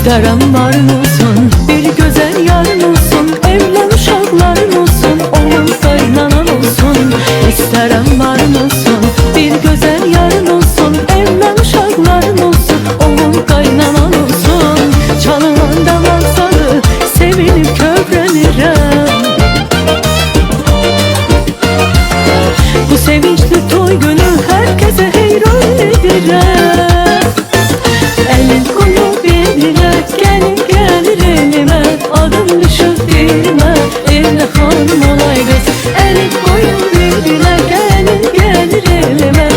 İsterim varın olsun Bir güzel yarın olsun Evlen uşakların olsun Oğlum kaynanan olsun. İsterim varın olsun Bir güzel Dilime evli hanım olay kız Elin kolu birbirine gelin gelir elime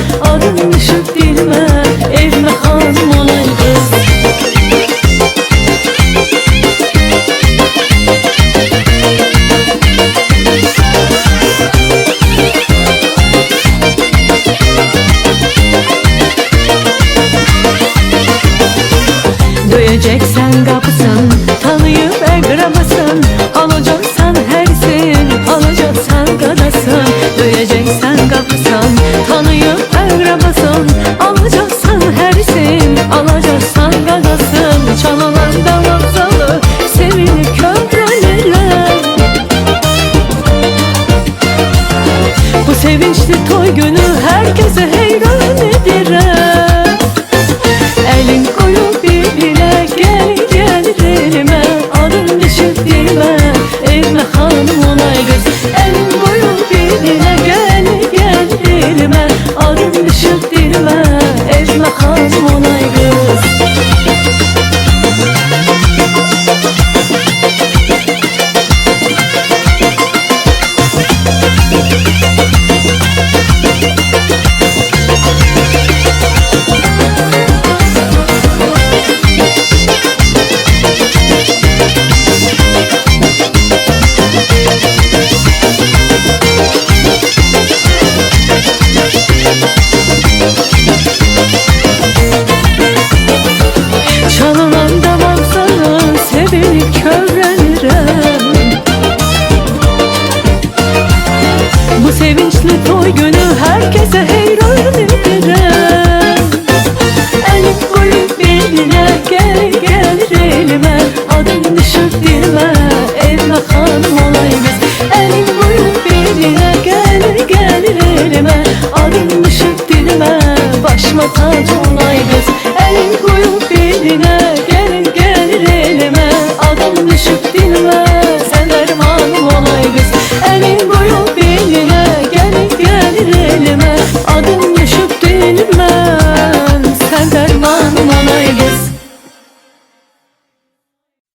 sevinçli toy günü herkese heyran edilir Elin Sevinçli toy günü herkese heyran ederim El koyu beline gel gel elime Adın düşür dilime evla hanım olay biz. El koyu beline gel gel elime Adın düşür dilime başıma tac olay biz. El koyu gel gel elime Adın düşür dilime sen dermanım olay biz.